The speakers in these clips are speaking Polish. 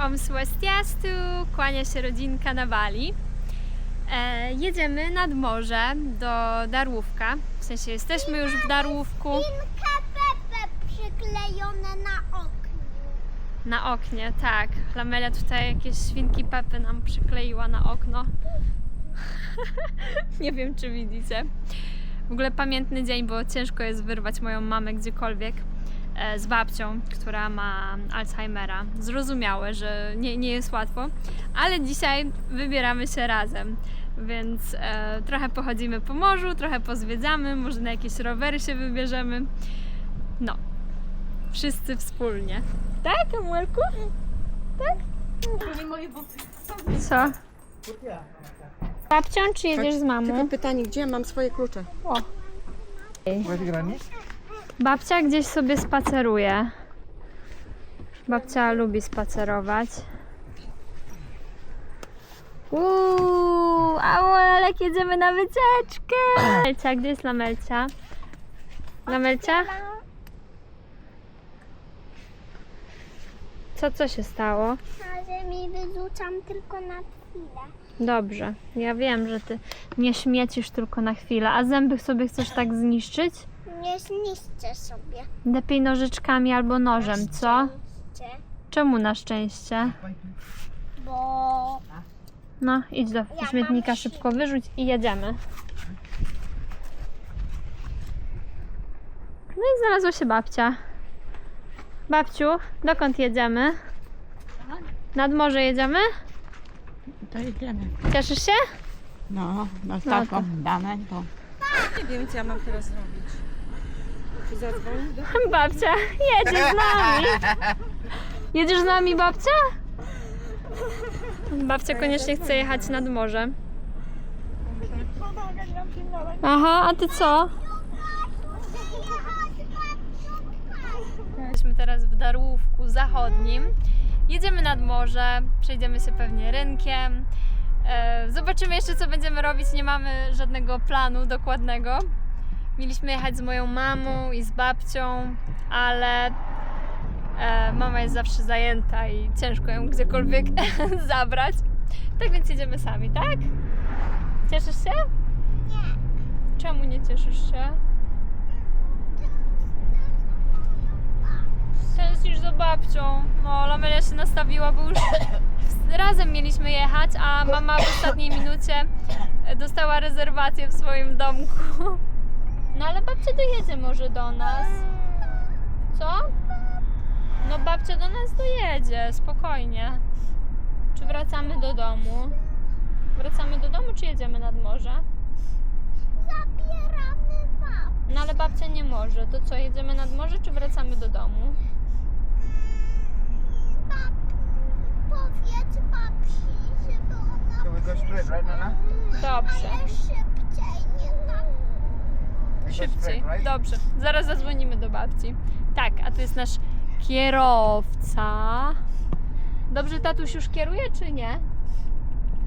Om Swastiastu, kłania się rodzinka na Bali. E, jedziemy nad morze do Darłówka. W sensie jesteśmy już w Darłówku. Pinkę Pepe przyklejone na oknie. Na oknie, tak. Lamelia tutaj jakieś świnki Pepy nam przykleiła na okno. Nie wiem, czy widzicie. W ogóle pamiętny dzień, bo ciężko jest wyrwać moją mamę gdziekolwiek z babcią, która ma Alzheimera. Zrozumiałe, że nie, nie jest łatwo, ale dzisiaj wybieramy się razem. Więc e, trochę pochodzimy po morzu, trochę pozwiedzamy, może na jakieś rowery się wybierzemy. No, wszyscy wspólnie. Tak, Amuelku? Tak? Co? Babcią, czy jedziesz z Tylko mamą? pytanie, gdzie mam swoje klucze? O. Weź granik? Babcia gdzieś sobie spaceruje. Babcia lubi spacerować. Uuu, Amuelek, jedziemy na wycieczkę! Lamelcia, gdzie jest Lamelcia? Lamelcia? Co, co się stało? Ale mi wyrzucam tylko na chwilę. Dobrze, ja wiem, że ty nie śmiecisz tylko na chwilę, a zęby sobie chcesz tak zniszczyć? Nie zniszczę sobie. Lepiej nożyczkami albo nożem, co? Szczęście, Czemu na szczęście? Bo No, idź do mam śmietnika, szybko wyrzuć i jedziemy. No i znalazła się babcia. Babciu, dokąd jedziemy? Nad morze jedziemy? To jedziemy. Cieszysz się? No, no No taką to- dane to. Nie wiem, co ja mam teraz zrobić. Babcia, jedziesz z nami. Jedziesz z nami, babcia? Babcia koniecznie chce jechać nad morze. Aha, a ty co? Jesteśmy teraz w Darłówku Zachodnim. Jedziemy nad morze, przejdziemy się pewnie rynkiem. E, Zobaczymy jeszcze, co będziemy robić. Nie mamy żadnego planu dokładnego. Mieliśmy jechać z moją mamą i z babcią, ale e, mama jest zawsze zajęta i ciężko ją gdziekolwiek zabrać. Tak więc jedziemy sami, tak? Cieszysz się? Nie. Czemu nie cieszysz się? Tęsknisz za babcią. No, Lamelia się nastawiła, bo już razem mieliśmy jechać, a mama w ostatniej minucie dostała rezerwację w swoim domku. No ale babcia dojedzie może do nas. Co? No babcia do nas dojedzie, spokojnie. Czy wracamy do domu? Wracamy do domu, czy jedziemy nad morze? zabieramy bab. No ale babcia nie może. To co, jedziemy nad morze, czy wracamy do domu? bab. Powiedz babci, żeby ona Shall we go straight, right, Nana? Dobrze. Ale szybciej, nie tak. We go Szybciej. Dobrze. Zaraz zadzwonimy do babci. Tak, a to jest nasz kierowca. Dobrze tatuś już kieruje, czy nie?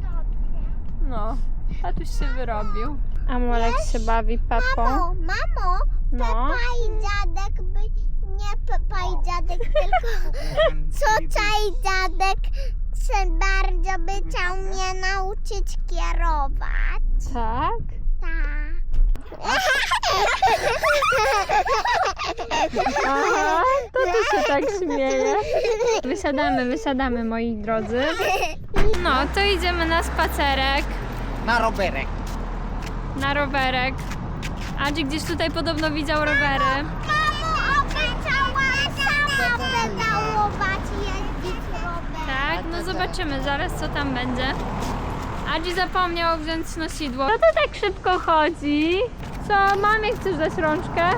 Dobrze. No, tatuś się wyrobił. Amolek się bawi Pepą. Mamo, mamo, No. Pepa i dziadek by... Nie Pepa i dziadek, tylko ciocia i dziadek się bardzo by chciał mnie nauczyć kierować. Tak. Aha, to ty się tak śmieje. Wysiadamy, wysiadamy moi drodzy. No, to idziemy na spacerek, Na rowerek. na rowerek. Andrzej gdzieś tutaj podobno widział rowery. Mamo, obiecała sama pedałować jeździć rowerem. Tak, no zobaczymy zaraz co tam będzie. Adzi zapomniał wziąć nosidło. Co to tak szybko chodzi? Co, mamie chcesz dać rączkę?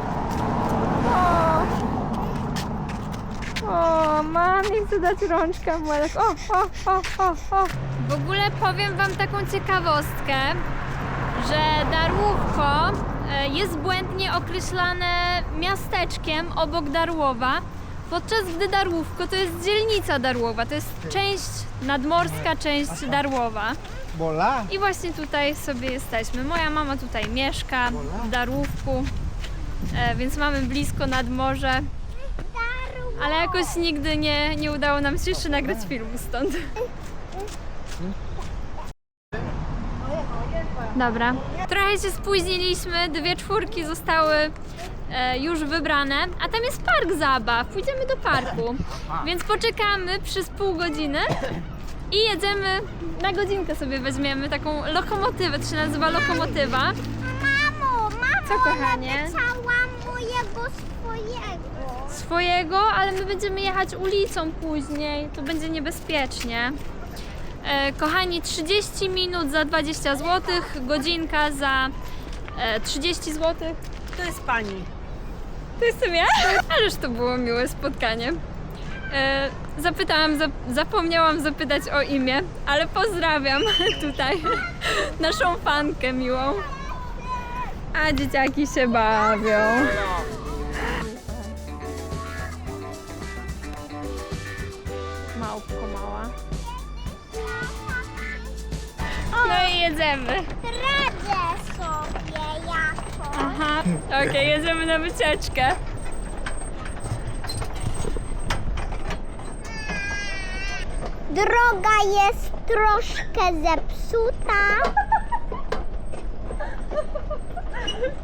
O, o mamie chcę dać rączkę, Młodek. O, o, o, o, o. W ogóle powiem wam taką ciekawostkę, że Darłówko e, jest błędnie określane miasteczkiem obok Darłowa, podczas gdy Darłówko to jest dzielnica Darłowa, to jest część nadmorska, część Darłowa. Bola. I właśnie tutaj sobie jesteśmy. Moja mama tutaj mieszka w Darłówku, e, więc mamy blisko nad morze. Ale jakoś nigdy nie, nie udało nam się jeszcze nagrać filmu stąd. Dobra. Trochę się spóźniliśmy, dwie czwórki zostały e, już wybrane, a tam jest park zabaw. Pójdziemy do parku. Więc poczekamy przez pół godziny i jedziemy na godzinkę sobie weźmiemy taką lokomotywę, to się nazywa lokomotywa. Mamo, mamo, Co, kochanie? napisałam mojego swojego. swojego, ale my będziemy jechać ulicą później, to będzie niebezpiecznie. E, kochani, 30 minut za 20 zł, godzinka za e, 30 zł. To jest pani. To jestem ja? Ależ to było miłe spotkanie. E, zapytałam, zap, zapomniałam zapytać o imię, ale pozdrawiam tutaj naszą fankę miłą. A dzieciaki się bawią. Małpko mała. No i jedziemy. Sobie jako. Aha, okej, jedziemy na wycieczkę. Droga jest troszkę zepsuta.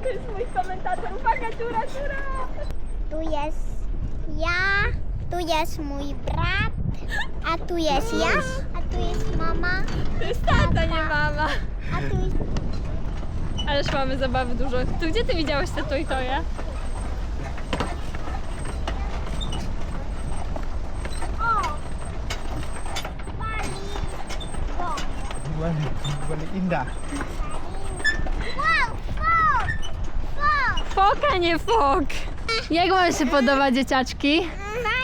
To jest mój komentator. Uwaga, tura, tura! Tu jest ja, tu jest mój brat, a tu jest ja, a tu jest mama, To jest tata, nie mama. a tu jest... Ależ mamy zabawy dużo. Tu gdzie ty widziałeś te to i to? O! Bali. Indah. wow, fok! Fok! Fok, a nie fok. Jak wam się podoba, dzieciaczki?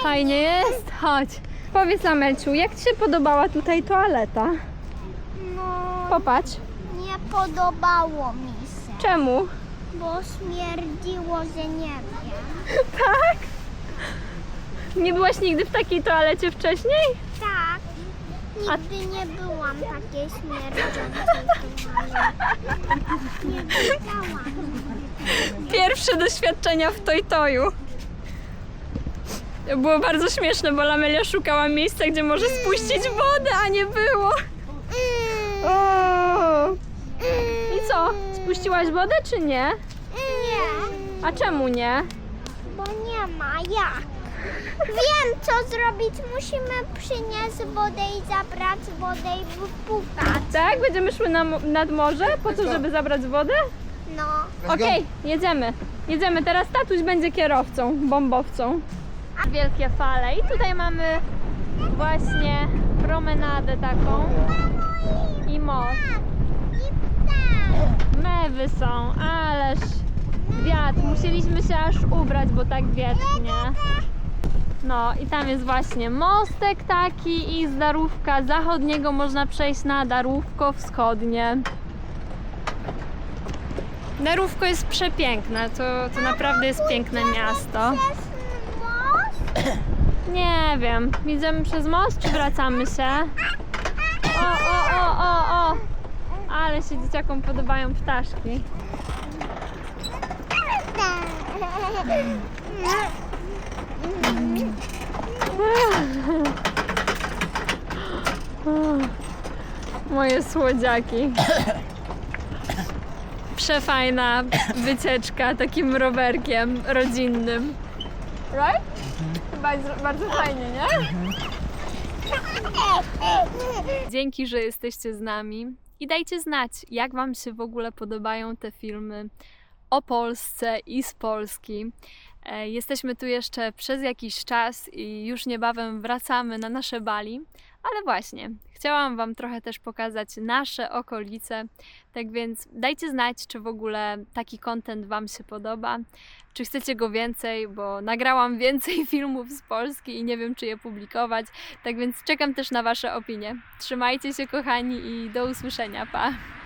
Fajnie jest? Chodź. Powiedz Amelciu, jak ci się podobała tutaj toaleta? No, Popatrz. nie podobało mi Czemu? bo śmierdziło, że nie wiem. Tak? Nie byłaś nigdy w takiej toalecie wcześniej? Tak, nigdy nie byłam takiej śmierdzącej Nie wiedziałam. Pierwsze doświadczenia w Toju. To było bardzo śmieszne, bo Lamelia szukała miejsca, gdzie może spuścić wodę, a nie było. O! I co? Spuściłaś wodę czy nie? Nie, A czemu nie? bo nie ma jak. Wiem co zrobić. Musimy przynieść wodę i zabrać wodę i wypukać. Tak? Będziemy szły na, mo- nad morze po to, żeby zabrać wodę? No. Let's Okej, jedziemy. Jedziemy. Teraz tatuś będzie kierowcą, bombowcą. Wielkie fale. I tutaj mamy właśnie promenadę taką i most. Mewy są, ależ wiatr. Musieliśmy się aż ubrać, bo tak wietrznie. No i tam jest właśnie mostek taki i z Darówka Zachodniego można przejść na Darówko Wschodnie. Darówko jest przepiękne, to, to naprawdę jest piękne miasto. Nie wiem, idziemy przez most czy wracamy się? O, o, o, o! Ale się dzieciakom podobają ptaszki. Moje słodziaki. Przefajna wycieczka takim rowerkiem rodzinnym. Right? Jest bardzo fajnie, nie? Dzięki, że jesteście z nami i dajcie znać, jak Wam się w ogóle podobają te filmy o Polsce i z Polski. E, Jesteśmy tu jeszcze przez jakiś czas i już niebawem wracamy na nasze Bali, ale właśnie, chciałam Wam trochę też pokazać nasze okolice, tak więc dajcie znać, czy w ogóle taki content Wam się podoba, czy chcecie go więcej, bo nagrałam więcej filmów z Polski i nie wiem, czy je publikować, tak więc czekam też na Wasze opinie. Trzymajcie się, kochani, i do usłyszenia. Pa!